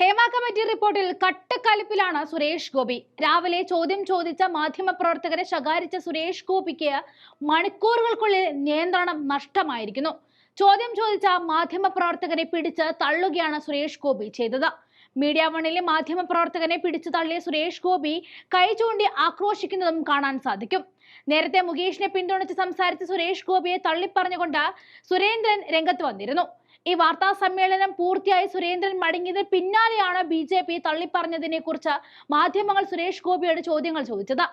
Hema committee റിപ്പോർട്ടിൽ കട്ടക്കലിപ്പിലാണ് സുരേഷ് ഗോപി. രാവിലെ ചോദ്യം ചോദിച്ച മാധ്യമപ്രവർത്തകരെ ശകാരിച്ച സുരേഷ് ഗോപിക്ക് മണിക്കൂറുകൾക്കുള്ളിൽ നിയന്ത്രണം നഷ്ടമായിരിക്കുന്നു. ചോദ്യം ചോദിച്ച മാധ്യമപ്രവർത്തകരെ പിടിച്ച് തള്ളുകയാണ് സുരേഷ് ഗോപി ചെയ്തത്. മീഡിയ വണിലെ മാധ്യമപ്രവർത്തകനെ പിടിച്ചു തള്ളിയ സുരേഷ് ഗോപി കൈ ചൂണ്ടി ആക്രോശിക്കുന്നതും കാണാൻ സാധിക്കും. നേരത്തെ മുകേഷിനെ പിന്തുണച്ച് സംസാരിച്ച സുരേഷ് ഗോപിയെ തള്ളിപ്പറഞ്ഞുകൊണ്ട് സുരേന്ദ്രൻ രംഗത്ത് വന്നിരുന്നു. ഈ വാർത്താ സമ്മേളനം പൂർത്തിയായി സുരേന്ദ്രൻ മടങ്ങിയതിന് പിന്നാലെയാണ് ബി ജെ പി തള്ളിപ്പറഞ്ഞതിനെ കുറിച്ച് മാധ്യമങ്ങൾ സുരേഷ് ഗോപിയോട് ചോദ്യങ്ങൾ ചോദിച്ചത്.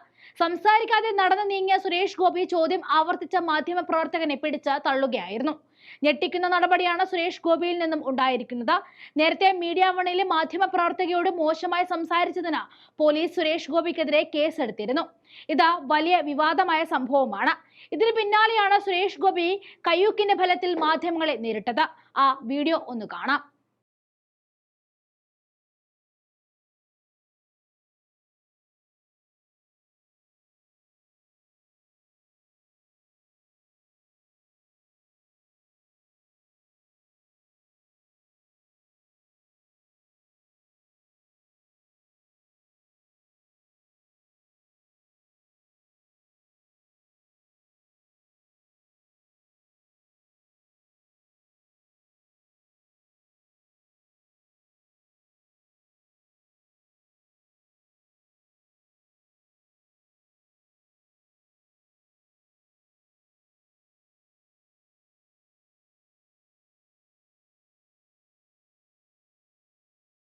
സംസാരിക്കാതെ നടന്നു നീങ്ങിയ സുരേഷ് ഗോപി ചോദ്യം ആവർത്തിച്ച മാധ്യമ പ്രവർത്തകനെ പിടിച്ച് തള്ളുകയായിരുന്നു. ഞെട്ടിക്കുന്ന നടപടിയാണ് സുരേഷ് ഗോപിയിൽ നിന്നും ഉണ്ടായിരിക്കുന്നത്. നേരത്തെ മീഡിയ വണിലെ മാധ്യമ പ്രവർത്തകയോട് മോശമായി സംസാരിച്ചതിന് പോലീസ് സുരേഷ് ഗോപിക്കെതിരെ കേസെടുത്തിരുന്നു. ഇത് വലിയ വിവാദമായ സംഭവമാണ്. ഇതിന് പിന്നാലെയാണ് സുരേഷ് ഗോപി കയ്യൂക്കിന്റെ ഫലത്തിൽ മാധ്യമങ്ങളെ നേരിട്ടത്. ആ വീഡിയോ ഒന്ന് കാണാം.